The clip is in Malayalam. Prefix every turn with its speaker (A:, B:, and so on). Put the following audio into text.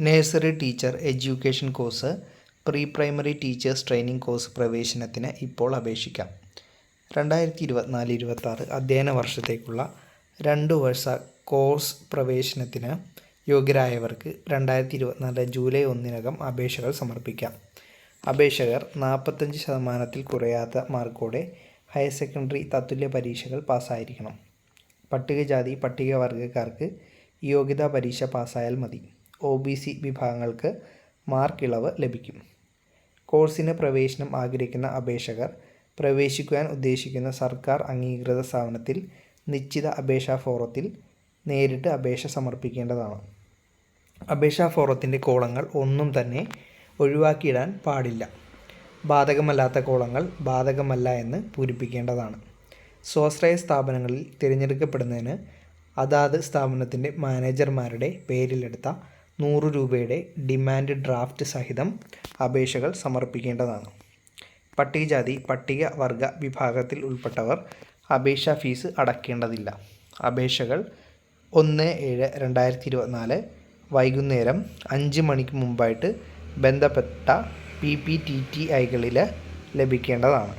A: Nursery teacher education course pre primary teachers training course പ്രവേശനത്തിന് ഇപ്പോൾ അപേക്ഷിക്കാം. രണ്ടായിരത്തി ഇരുപത്തിനാല് ഇരുപത്താറ് അധ്യയന വർഷത്തേക്കുള്ള രണ്ട് വർഷ കോഴ്സ് പ്രവേശനത്തിന് യോഗ്യരായവർക്ക് രണ്ടായിരത്തി ഇരുപത്തിനാല് ജൂലൈ ഒന്നിനകം അപേക്ഷകൾ സമർപ്പിക്കാം. അപേക്ഷകർ നാൽപ്പത്തഞ്ച് ശതമാനത്തിൽ കുറയാത്ത മാർക്കോടെ ഹയർ സെക്കൻഡറി തത്തുല്യ പരീക്ഷകൾ പാസ്സായിരിക്കണം. പട്ടികജാതി പട്ടികവർഗക്കാർക്ക് യോഗ്യതാ പരീക്ഷ പാസ്സായാൽ മതി. ഒ ബി സി വിഭാഗങ്ങൾക്ക് മാർക്ക് ഇളവ് ലഭിക്കും. കോഴ്സിന് പ്രവേശനം ആഗ്രഹിക്കുന്ന അപേക്ഷകർ പ്രവേശിക്കുവാൻ ഉദ്ദേശിക്കുന്ന സർക്കാർ അംഗീകൃത സ്ഥാപനത്തിൽ നിശ്ചിത അപേക്ഷാ ഫോറത്തിൽ നേരിട്ട് അപേക്ഷ സമർപ്പിക്കേണ്ടതാണ്. അപേക്ഷാ ഫോറത്തിന്റെ കോളങ്ങൾ ഒന്നും തന്നെ ഒഴിവാക്കിയിടാൻ പാടില്ല. ബാധകമല്ലാത്ത കോളങ്ങൾ ബാധകമല്ല എന്ന് പൂരിപ്പിക്കേണ്ടതാണ്. സ്വാശ്രയ സ്ഥാപനങ്ങളിൽ തിരഞ്ഞെടുക്കപ്പെടുന്നതിന് അതാത് സ്ഥാപനത്തിന്റെ മാനേജർമാരുടെ പേരിലെടുത്ത നൂറ് രൂപയുടെ ഡിമാൻഡ് ഡ്രാഫ്റ്റ് സഹിതം അപേക്ഷകൾ സമർപ്പിക്കേണ്ടതാണ്. പട്ടികജാതി പട്ടിക വർഗ വിഭാഗത്തിൽ ഉൾപ്പെട്ടവർ അപേക്ഷാ ഫീസ് അടയ്ക്കേണ്ടതില്ല അപേക്ഷകൾ ഒന്ന് ഏഴ് രണ്ടായിരത്തി ഇരുപത്തിനാല് വൈകുന്നേരം അഞ്ച് മണിക്ക് മുമ്പായിട്ട് ബന്ധപ്പെട്ട പി പി ടി ടി ഐകളിൽ ലഭിക്കേണ്ടതാണ്.